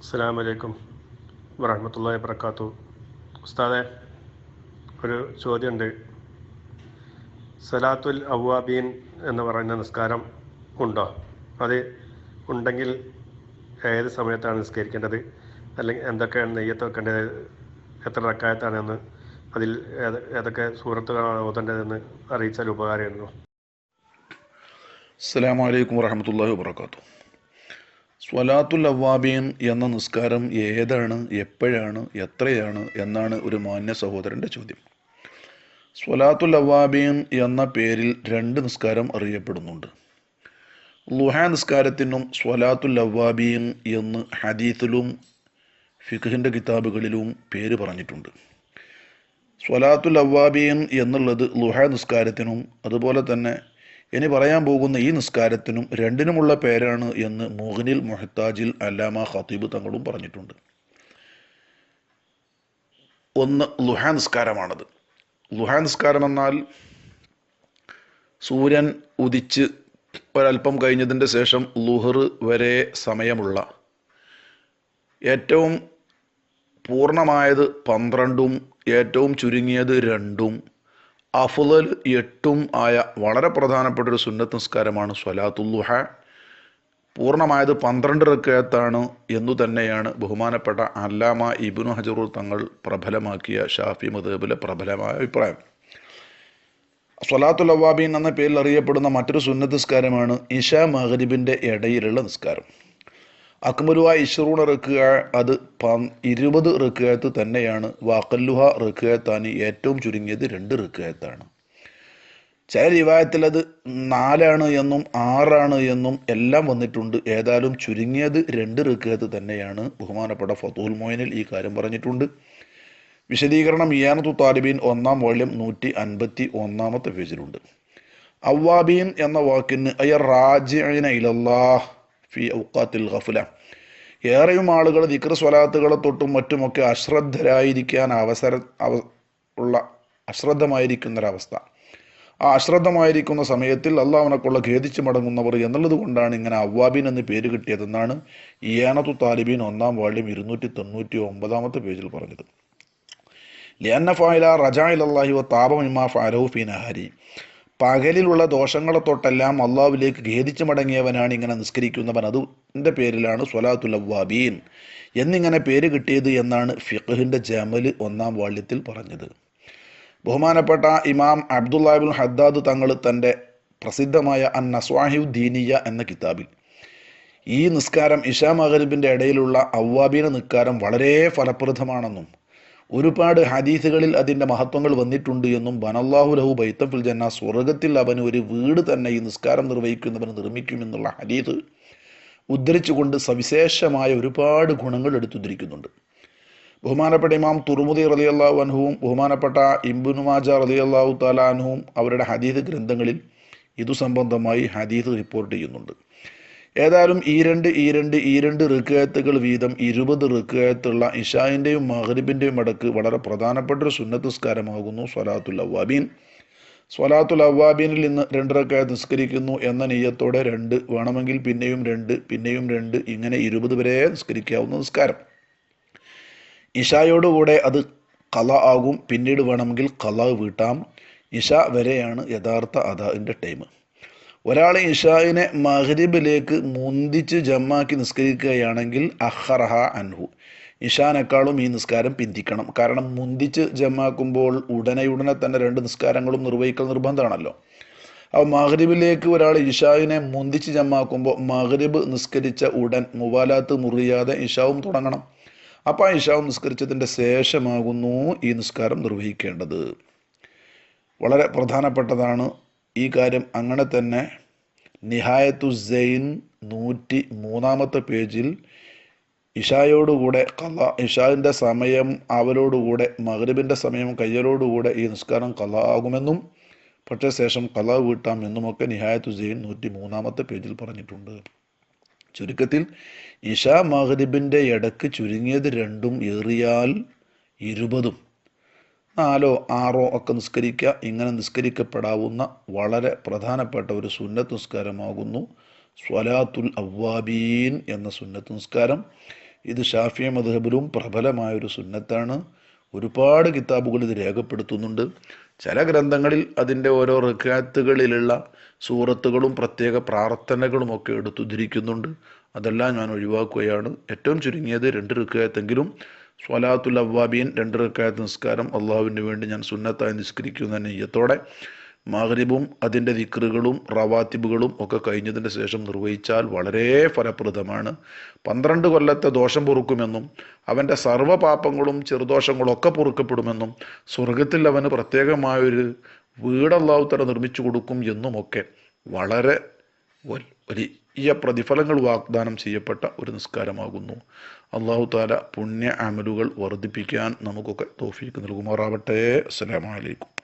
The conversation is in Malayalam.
അസ്സാം വലൈക്കും വറഹമത്തല്ലാ വർക്കാത്തു ഉസ്താദെ ഒരു ചോദ്യമുണ്ട് സലാത്തുൽ അവ്വാബീൻ എന്ന് പറയുന്ന നിസ്കാരം ഉണ്ടോ? അത് ഉണ്ടെങ്കിൽ ഏത് സമയത്താണ് നിസ്കരിക്കേണ്ടത്? അല്ലെങ്കിൽ എന്തൊക്കെയാണ് നെയ്യത്ത് വെക്കേണ്ടത്? എത്ര റക്കായത്താണെന്ന് അതിൽ ഏത് ഏതൊക്കെ സൂറത്തുകളാണ് ഓതേണ്ടതെന്ന് അറിയിച്ചാൽ ഉപകാരമായിരുന്നു. അസ്സാം വലൈക്കും വറഹമത്തല്ലാഹി വബർക്കാത്തു സ്വലാത്തുൽ അവ്വാബീൻ എന്ന നിസ്കാരം ഏതാണ് എപ്പോഴാണ് എത്രയാണ് എന്നാണ് ഒരു മാന്യ സഹോദരന്റെ ചോദ്യം. സ്വലാത്തുൽ അവ്വാബീൻ എന്ന പേരിൽ രണ്ട് നിസ്കാരം അറിയപ്പെടുന്നുണ്ട്. ലുഹ നിസ്കാരത്തിനും സ്വലാത്തുൽ അവ്വാബീൻ എന്ന് ഹദീസിലും ഫിഖിന്റെ കിതാബുകളിലും പേര് പറഞ്ഞിട്ടുണ്ട്. സ്വലാത്തുൽ അവ്വാബീൻ എന്നുള്ളത് ലുഹ നിസ്കാരത്തിനും അതുപോലെ തന്നെ ഇനി പറയാൻ പോകുന്ന ഈ നിസ്കാരത്തിനും രണ്ടിനുമുള്ള പേരാണ് എന്ന് മോഹനിൽ മൊഹത്താജിൽ അല്ലാമ ഖത്തീബ് തങ്ങളും പറഞ്ഞിട്ടുണ്ട്. ഒന്ന് ലുഹ നിസ്കാരമാണത്. ലുഹ നിസ്കാരം എന്നാൽ സൂര്യൻ ഉദിച്ച് ഒരല്പം കഴിഞ്ഞതിന്റെ ശേഷം ലുഹർ വരെ സമയമുള്ള ഏറ്റവും പൂർണമായത് പന്ത്രണ്ടും ഏറ്റവും ചുരുങ്ങിയത് രണ്ടും അഫുദൽ എട്ടും ആയ വളരെ പ്രധാനപ്പെട്ട ഒരു സുന്നത്ത് നിസ്കാരമാണ് സ്വലാത്തുല്ലുഹ പൂർണമായത് പന്ത്രണ്ട് റക്കയത്താണ് എന്നു തന്നെയാണ് ബഹുമാനപ്പെട്ട അല്ലാമ ഇബിനു ഹജറുൽ തങ്ങൾ പ്രബലമാക്കിയ ഷാഫി മദേബിലെ പ്രബലമായ അഭിപ്രായം. സ്വലാത്തുൽ അവാബീൻ എന്ന പേരിൽ അറിയപ്പെടുന്ന മറ്റൊരു സുന്നത്ത് നിസ്കാരമാണ് ഇഷ മഹരിബിന്റെ ഇടയിലുള്ള നിസ്കാരം. അക്മലുവ ഇഷറൂണ റക്കുക അത് ഇരുപത് റക്കുകയത്ത് തന്നെയാണ്. വാക്കല്ലുഹ റക്കുകയത്താണ് ഏറ്റവും ചുരുങ്ങിയത് രണ്ട് റക്കുകയത്താണ് ചില റിവായത്തിൽ അത് നാലാണ് എന്നും ആറാണ് എന്നും എല്ലാം വന്നിട്ടുണ്ട്. ഏതായാലും ചുരുങ്ങിയത് രണ്ട് റക്കുകയത്ത് തന്നെയാണ്. ബഹുമാനപ്പെട്ട ഫതുൽ മോയിനിൽ ഈ കാര്യം പറഞ്ഞിട്ടുണ്ട്. വിശദീകരണം ഇയാനത്തു താലിബീൻ ഒന്നാം വോള്യം നൂറ്റി അൻപത്തി ഒന്നാമത്തെ പേജിലുണ്ട്. അവ്വാബീൻ എന്ന വാക്കിന് അയ്യ റാജിഅന ഇലല്ലാഹ് ഫി ഔക്കാത്തിൽ ഗഫുല. ഏറെയും ആളുകൾ ദിക്ർ സ്വലാത്തുകളെ തൊട്ടും മറ്റുമൊക്കെ അശ്രദ്ധരായിരിക്കാൻ അവസര അവ ഉള്ള അശ്രദ്ധമായിരിക്കുന്നൊരവസ്ഥ. ആ അശ്രദ്ധമായിരിക്കുന്ന സമയത്തിൽ അള്ളാഹുനക്കുള്ള ഖേദിച്ചു മടങ്ങുന്നവർ എന്നുള്ളത് കൊണ്ടാണ് ഇങ്ങനെ അവ്വാബിൻ എന്ന് പേര് കിട്ടിയതെന്നാണ് ഇയാനത്തു താലിബീൻ ഒന്നാം വാള്യം ഇരുന്നൂറ്റി തൊണ്ണൂറ്റി ഒമ്പതാമത്തെ പേജിൽ പറഞ്ഞത്. ലിയന്ന ഫായില റജാ ഇല്ലാഹി വ താപമിമാ ഫാലഹു ഫി നഹാരി. പകലിലുള്ള ദോഷങ്ങളെ തൊട്ടെല്ലാം അള്ളാഹുവിലേക്ക് ഖേദിച്ചു മടങ്ങിയവനാണ് ഇങ്ങനെ നിസ്കരിക്കുന്നവൻ. അതിന്റെ പേരിലാണ് സ്വലാത്തുൽ എന്നിങ്ങനെ പേര് കിട്ടിയത് എന്നാണ് ഫിഖഹിന്റെ ജമൽ ഒന്നാം വാള്യത്തിൽ പറഞ്ഞത്. ബഹുമാനപ്പെട്ട ഇമാം അബ്ദുല്ലാബിൻ ഹദ്ദാദ് തങ്ങൾ തന്റെ പ്രസിദ്ധമായ അൻ നസ്വാഹിബ് ദീനിയ എന്ന കിതാബിൽ ഈ നിസ്കാരം ഇഷാ മഹരിബിന്റെ ഇടയിലുള്ള അവ്വാബീന നിസ്കാരം വളരെ ഫലപ്രദമാണെന്നും ഒരുപാട് ഹദീസുകളിൽ അതിന്റെ മഹത്വങ്ങൾ വന്നിട്ടുണ്ട് എന്നും ബനല്ലാഹു ലഹു ബൈത്തഫുൽ ഫിൽ ജന്ന സ്വർഗത്തിൽ അവന് ഒരു വീട് തന്നെ ഈ നിസ്കാരം നിർവഹിക്കുന്നവന് നിർമ്മിക്കുമെന്നുള്ള ഹദീസ് ഉദ്ധരിച്ചുകൊണ്ട് സവിശേഷമായ ഒരുപാട് ഗുണങ്ങൾ എടുത്തുദ്ധരിക്കുന്നുണ്ട്. ബഹുമാനപ്പെട്ട ഇമാം തുറുമുദി റലി അള്ളാഹു അൻഹുവും ബഹുമാനപ്പെട്ട ഇംബുനുമാജ റലി അള്ളാഹു താലാൻഹുവും അവരുടെ ഹദീദ് ഗ്രന്ഥങ്ങളിൽ ഇതു സംബന്ധമായി ഹദീദ് റിപ്പോർട്ട് ചെയ്യുന്നുണ്ട്. ഏതായാലും ഈ രണ്ട് ഈ രണ്ട് ഈ രണ്ട് ഋക്കയത്തുകൾ വീതം ഇരുപത് ഋക്കയത്തുള്ള ഇഷായിന്റെയും മഹരിബിന്റെയും അടക്ക് വളരെ പ്രധാനപ്പെട്ട ഒരു സുന്നത്തസ്കാരമാകുന്നു സ്വലാത്തുൽ അവ്വാബീൻ. സ്വലാത്തുൽ അവ്വാബീനിൽ നിന്ന് രണ്ട് റക്കായത്ത് നിസ്കരിക്കുന്നു എന്ന നെയ്യത്തോടെ രണ്ട് വേണമെങ്കിൽ പിന്നെയും രണ്ട് പിന്നെയും രണ്ട് ഇങ്ങനെ ഇരുപത് വരെ നിസ്കരിക്കാവുന്ന നിസ്കാരം. ഇഷായോടുകൂടെ അത് കല ആകും പിന്നീട് വേണമെങ്കിൽ കല വീട്ടാം. ഇഷ വരെയാണ് യഥാർത്ഥ അതാവിന്റെ ടൈം ഒരാൾ ഇഷായിനെ മഹരിബിലേക്ക് മുന്തിച്ച് ജമ്മാക്കി നിസ്കരിക്കുകയാണെങ്കിൽ അഹർഹ അൻഹു. ഇഷാനേക്കാളും ഈ നിസ്കാരം പിന്തിക്കണം. കാരണം മുന്തിച്ച് ജമ്മാക്കുമ്പോൾ ഉടനെ ഉടനെ തന്നെ രണ്ട് നിസ്കാരങ്ങളും നിർവഹിക്കൽ നിർബന്ധമാണല്ലോ. അപ്പോൾ മഹരിബിലേക്ക് ഒരാൾ ഇഷാവിനെ മുന്തിച്ച് ജമ്മാക്കുമ്പോൾ മഹരിബ് നിസ്കരിച്ച ഉടൻ മുവാലാത്ത് മുറിയാതെ ഇഷാവും തുടങ്ങണം. അപ്പോൾ ആ ഇഷാവും നിസ്കരിച്ചതിന്റെ ശേഷമാകുന്നു ഈ നിസ്കാരം നിർവഹിക്കേണ്ടത്. വളരെ പ്രധാനപ്പെട്ടതാണ് ഈ കാര്യം അങ്ങനെ തന്നെ നിഹായത്തു സെയിൻ നൂറ്റി മൂന്നാമത്തെ പേജിൽ ഇഷായോടുകൂടെ കല ഇഷാവിന്റെ സമയം അവരോടുകൂടെ മകരബിന്റെ സമയം കയ്യലോടുകൂടെ ഈ നിസ്കാരം കല ആകുമെന്നും പക്ഷേ ശേഷം കല വീട്ടാം എന്നുമൊക്കെ നിഹായത്തു സെയിൻ നൂറ്റി മൂന്നാമത്തെ പേജിൽ പറഞ്ഞിട്ടുണ്ട്. ചുരുക്കത്തിൽ ഇഷ മഹരിബിന്റെ ഇടയ്ക്ക് ചുരുങ്ങിയത് രണ്ടും ഏറിയാൽ ഇരുപതും. നാലോ ആറോ ഒക്കെ നിസ്കരിക്കുക ഇങ്ങനെ നിസ്കരിക്കപ്പെടാവുന്ന വളരെ പ്രധാനപ്പെട്ട ഒരു സുന്നത്ത് നിസ്കാരമാകുന്നു. സ്വലാത്തുൽ അവ്വാബീൻ എന്ന സുന്നത്ത് നിസ്കാരം. ഇത് ഷാഫിയ മധബിലും പ്രബലമായ ഒരു സുന്നത്താണ്. ഒരുപാട് കിതാബുകൾ ഇത് രേഖപ്പെടുത്തുന്നുണ്ട്. ചില ഗ്രന്ഥങ്ങളിൽ അതിന്റെ ഓരോ റക്കാത്തുകളിലുള്ള സൂറത്തുകളും പ്രത്യേക പ്രാർത്ഥനകളും ഒക്കെ എടുത്തുദ്ധരിക്കുന്നുണ്ട്. അതെല്ലാം ഞാൻ ഒഴിവാക്കുകയാണ്. ഏറ്റവും ചുരുങ്ങിയത് രണ്ട് റക്കായത്തെങ്കിലും സ്വലാത്തുൽ അവ്വാബീൻ രണ്ട് റക്കായത്ത് നിസ്കാരം അള്ളാഹുവിന് വേണ്ടി ഞാൻ സുന്നത്തായി നിസ്കരിക്കുന്ന നെയ്യത്തോടെ മഗ്രിബും അതിന്റെ ദിക്റുകളും റവാത്തിബുകളും ഒക്കെ കഴിഞ്ഞതിന് ശേഷം നിർവഹിച്ചാൽ വളരെ ഫലപ്രദമാണ്. പന്ത്രണ്ട് കൊല്ലത്തെ ദോഷം പൊറുക്കുമെന്നും അവന്റെ സർവ പാപങ്ങളും ചെറുദോഷങ്ങളും ഒക്കെ പൊറുക്കപ്പെടുമെന്നും സ്വർഗത്തിൽ അവന് പ്രത്യേകമായൊരു വീട് അള്ളാഹുത്തര നിർമ്മിച്ചു കൊടുക്കും എന്നുമൊക്കെ വളരെ വൽ- വലിയ പ്രതിഫലങ്ങൾ വാഗ്ദാനം ചെയ്യപ്പെട്ട ഒരു നിസ്കാരമാകുന്നു. അള്ളാഹു താല പുണ്യ അമലുകൾ വർദ്ധിപ്പിക്കാൻ നമുക്കൊക്കെ തോഫീക്ക് നൽകുമാറാവട്ടെ. അസ്സലാമു അലൈക്കും.